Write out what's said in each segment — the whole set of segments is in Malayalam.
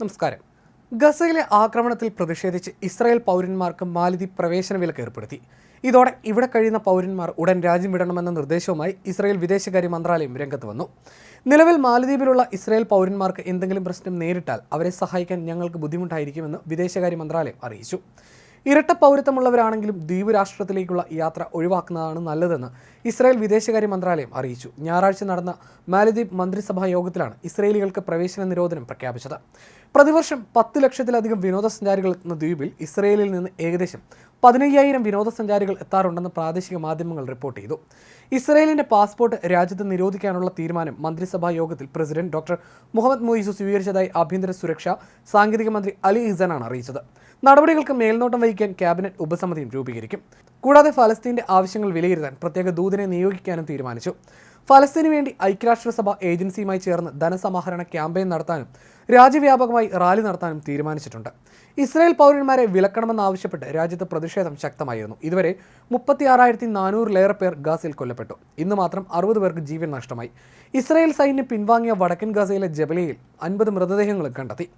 നമസ്കാരം. ഗസയിലെ ആക്രമണത്തിൽ പ്രതിഷേധിച്ച് ഇസ്രായേൽ പൗരന്മാർക്ക് മാലിദ്വീപ് പ്രവേശന വിലക്ക് ഏർപ്പെടുത്തി. ഇതോടെ ഇവിടെ കഴിയുന്ന പൗരന്മാർ ഉടൻ രാജ്യം വിടണമെന്ന നിർദ്ദേശവുമായി ഇസ്രായേൽ വിദേശകാര്യ മന്ത്രാലയം രംഗത്ത് വന്നു. നിലവിൽ മാലദ്വീപിലുള്ള ഇസ്രായേൽ പൗരന്മാർക്ക് എന്തെങ്കിലും പ്രശ്നം നേരിട്ടാൽ അവരെ സഹായിക്കാൻ ഞങ്ങൾക്ക് ബുദ്ധിമുട്ടായിരിക്കുമെന്ന് വിദേശകാര്യ മന്ത്രാലയം അറിയിച്ചു. ഇരട്ട പൗരത്വമുള്ളവരാണെങ്കിലും ദ്വീപ് രാഷ്ട്രത്തിലേക്കുള്ള യാത്ര ഒഴിവാക്കുന്നതാണ് നല്ലതെന്ന് ഇസ്രായേൽ വിദേശകാര്യ മന്ത്രാലയം അറിയിച്ചു. ഞായറാഴ്ച നടന്ന മാലദ്വീപ് മന്ത്രിസഭാ യോഗത്തിലാണ് ഇസ്രയേലികൾക്ക് പ്രവേശന നിരോധനം പ്രഖ്യാപിച്ചത്. പ്രതിവർഷം പത്ത് ലക്ഷത്തിലധികം വിനോദസഞ്ചാരികൾ എത്തുന്ന ദ്വീപിൽ ഇസ്രയേലിൽ നിന്ന് ഏകദേശം പതിനയ്യായിരം വിനോദസഞ്ചാരികൾ എത്താറുണ്ടെന്ന് പ്രാദേശിക മാധ്യമങ്ങൾ റിപ്പോർട്ട് ചെയ്തു. ഇസ്രയേലിന്റെ പാസ്പോർട്ട് രാജ്യത്ത് നിരോധിക്കാനുള്ള തീരുമാനം മന്ത്രിസഭാ യോഗത്തിൽ പ്രസിഡന്റ് ഡോക്ടർ മുഹമ്മദ് മൊയ്സു സ്വീകരിച്ചതായി ആഭ്യന്തര സുരക്ഷ സാങ്കേതിക മന്ത്രി അലി ഇസനാണ് അറിയിച്ചത്. നടപടികൾക്ക് മേൽനോട്ടം വഹിക്കാൻ ക്യാബിനറ്റ് ഉപസമിതിയും രൂപീകരിക്കും. കൂടാതെ ഫലസ്തീന്റെ ആവശ്യങ്ങൾ വിലയിരുത്താൻ പ്രത്യേക ദൂതനെ നിയോഗിക്കാനും തീരുമാനിച്ചു. ഫലസ്തീനു വേണ്ടി ഐക്യരാഷ്ട്രസഭ ഏജൻസിയുമായി ചേർന്ന് ധനസമാഹരണ ക്യാമ്പയിൻ നടത്താനും രാജ്യവ്യാപകമായി റാലി നടത്താനും തീരുമാനിച്ചിട്ടുണ്ട്. ഇസ്രായേൽ പൗരന്മാരെ വിലക്കണമെന്നാവശ്യപ്പെട്ട് രാജ്യത്ത് പ്രതിഷേധം ശക്തമായിരുന്നു. ഇതുവരെ മുപ്പത്തി ആറായിരത്തി നാനൂറിലേറെ പേർ ഗാസയിൽ കൊല്ലപ്പെട്ടു. ഇന്ന് മാത്രം അറുപത് പേർക്ക് ജീവൻ നഷ്ടമായി. ഇസ്രായേൽ സൈന്യം പിൻവാങ്ങിയ വടക്കൻ ഗാസയിലെ ജബലയിൽ അൻപത് മൃതദേഹങ്ങൾ കണ്ടെത്തി.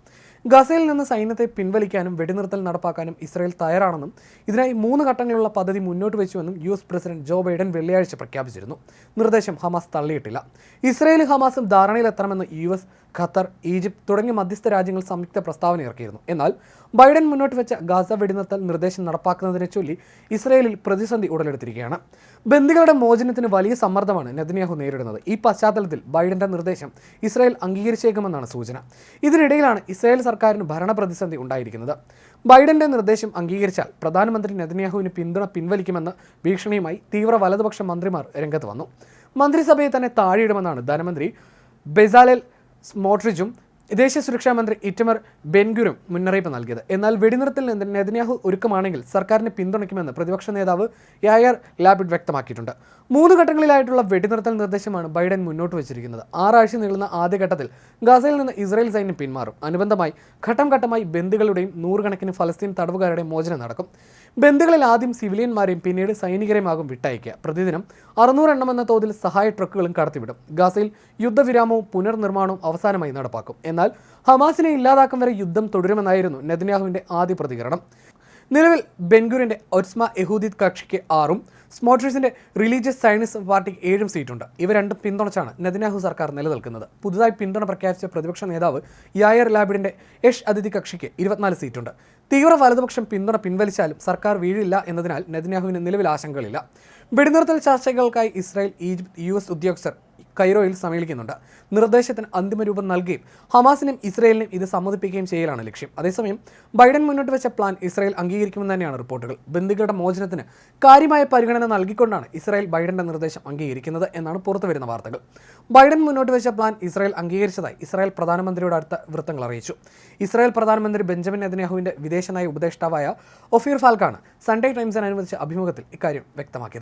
ഗസയിൽ നിന്ന് സൈന്യത്തെ പിൻവലിക്കാനും വെടിനിർത്തൽ നടപ്പാക്കാനും ഇസ്രായേൽ തയ്യാറാണെന്നും ഇതിനായി മൂന്ന് ഘട്ടങ്ങളുള്ള പദ്ധതി മുന്നോട്ട് വെച്ചുവെന്നും U S president Joe Biden വെള്ളിയാഴ്ച പ്രഖ്യാപിച്ചിരുന്നു. നിർദ്ദേശം ഹമാസ് തള്ളിയിട്ടില്ല. ഇസ്രായേലും ഹമാസും ധാരണയിലെത്തണമെന്ന് യു എസ് ഖത്തർ ഈജിപ്ത് തുടങ്ങിയ മധ്യസ്ഥ രാജ്യങ്ങൾ സംയുക്ത പ്രസ്താവന ഇറക്കിയിരുന്നു. എന്നാൽ ബൈഡൻ മുന്നോട്ട് വെച്ച ഗാസ വെടിനിർത്തൽ നിർദ്ദേശം നടപ്പാക്കുന്നതിനെ ചൊല്ലി ഇസ്രയേലിൽ പ്രതിസന്ധി ഉടലെടുത്തിരിക്കുകയാണ്. ബന്ദികളുടെ മോചനത്തിന് വലിയ സമ്മർദ്ദമാണ് നെതന്യാഹു നേരിടുന്നത്. ഈ പശ്ചാത്തലത്തിൽ ബൈഡന്റെ നിർദ്ദേശം ഇസ്രയേൽ അംഗീകരിച്ചേക്കുമെന്നാണ് സൂചന. ഇതിനിടയിലാണ് ഇസ്രയേൽ സർക്കാരിന് ഭരണ പ്രതിസന്ധി ഉണ്ടായിരിക്കുന്നത്. ബൈഡന്റെ നിർദ്ദേശം അംഗീകരിച്ചാൽ പ്രധാനമന്ത്രി നെതന്യാഹുവിന് പിന്തുണ പിൻവലിക്കുമെന്ന ഭീഷണിയുമായി തീവ്ര വലതുപക്ഷ മന്ത്രിമാർ രംഗത്ത് വന്നു. മന്ത്രിസഭയെ തന്നെ താഴെയിടുമെന്നാണ് ധനമന്ത്രി ബെസാലെൽ സ്മോട്രിജും ദേശീയ സുരക്ഷാ മന്ത്രി ഇറ്റമർ ബെൻഗുരും മുന്നറിയിപ്പ് നൽകിയത്. എന്നാൽ വെടിനിർത്തൽ നെതന്യാഹു ഒരുക്കമാണെങ്കിൽ സർക്കാരിനെ പിന്തുണയ്ക്കുമെന്ന് പ്രതിപക്ഷ നേതാവ് യായർ ലാബിഡ് വ്യക്തമാക്കിയിട്ടുണ്ട്. മൂന്ന് ഘട്ടങ്ങളിലായിട്ടുള്ള വെടിനിർത്തൽ നിർദ്ദേശമാണ് ബൈഡൻ മുന്നോട്ട് വച്ചിരിക്കുന്നത്. ആറാഴ്ച നീളുന്ന ആദ്യഘട്ടത്തിൽ ഗാസയിൽ നിന്ന് ഇസ്രായേൽ സൈന്യം പിന്മാറും. അനുബന്ധമായി ഘട്ടം ഘട്ടമായി ബന്ദികളുടെയും നൂറുകണക്കിന് ഫലസ്തീൻ തടവുകാരുടെയും മോചനം നടക്കും. ബന്ദികളിൽ ആദ്യം സിവിലിയന്മാരെയും പിന്നീട് സൈനികരെയുമാകും വിട്ടയക്കുക പ്രതിദിനം അറുന്നൂറെണ്ണം എന്ന തോതിൽ സഹായ ട്രക്കുകളും കടത്തിവിടും. ഗാസയിൽ യുദ്ധവിരാമവും പുനർനിർമ്മാണവും അവസാനമായി നടപ്പാക്കും. എന്നാൽ ഹമാസിനെ ഇല്ലാതാക്കും വരെ യുദ്ധം തുടരുമെന്നായിരുന്നു നെതന്യാഹുവിന്റെ ആദ്യ പ്രതികരണം. നിലവിൽ ബെൻഗുരിന്റെ ഒസ്മ യഹൂദിത് കക്ഷിക്ക് ആറും സ്മോട്രിസിന്റെ റിലീജിയസ് സയൻസ് പാർട്ടിക്ക് ഏഴും സീറ്റുണ്ട്. ഇവ രണ്ടും പിന്തുണച്ചാണ് നെതന്യാഹു സർക്കാർ നിലനിൽക്കുന്നത്. പുതുതായി പിന്തുണ പ്രഖ്യാപിച്ച പ്രതിപക്ഷ നേതാവ് യായർ ലാബിഡിന്റെ യഷ് അതിഥി കക്ഷിക്ക് ഇരുപത്തിനാല് സീറ്റുണ്ട്. തീവ്ര വലതുപക്ഷം പിന്തുണ പിൻവലിച്ചാലും സർക്കാർ വീഴില്ല എന്നതിനാൽ നെതന്യാഹുവിന് നിലവിൽ ആശങ്കകളില്ല. വെടിനിർത്തൽ ചർച്ചകൾക്കായി ഇസ്രായേൽ ഈജിപ്ത് യു എസ് ഉദ്യോഗസ്ഥർ കൈറോയിൽ സമ്മേളിക്കുന്നുണ്ട് നിർദ്ദേശത്തിന് അന്തിമ രൂപം നൽകുകയും ഹമാസിനും ഇസ്രയേലിനും ഇത് സമ്മതിപ്പിക്കുകയും ചെയ്യലാണ് ലക്ഷ്യം. അതേസമയം ബൈഡൻ മുന്നോട്ട് വെച്ച പ്ലാൻ ഇസ്രായേൽ അംഗീകരിക്കുമെന്ന് തന്നെയാണ് റിപ്പോർട്ടുകൾ. ബന്ധുക്കളുടെ മോചനത്തിന് കാര്യമായ പരിഗണന നൽകിക്കൊണ്ടാണ് ഇസ്രായേൽ ബൈഡന്റെ നിർദ്ദേശം അംഗീകരിക്കുന്നത് എന്നാണ് പുറത്തുവരുന്ന വാർത്തകൾ. ബൈഡൻ മുന്നോട്ട് വെച്ച പ്ലാൻ ഇസ്രായേൽ അംഗീകരിച്ചതായി ഇസ്രായേൽ പ്രധാനമന്ത്രിയുടെ അടുത്ത വൃത്തങ്ങൾ അറിയിച്ചു. ഇസ്രായേൽ പ്രധാനമന്ത്രി ബെഞ്ചമിൻ നെതന്യാഹുവിന്റെ വിദേശനയ ഉപദേഷ്ടാവായ ഒഫീർ ഫാൽക്കാണ് സൺഡേ ടൈംസിന് അനുവദിച്ച അഭിമുഖത്തിൽ ഇക്കാര്യം വ്യക്തമാക്കിയത്.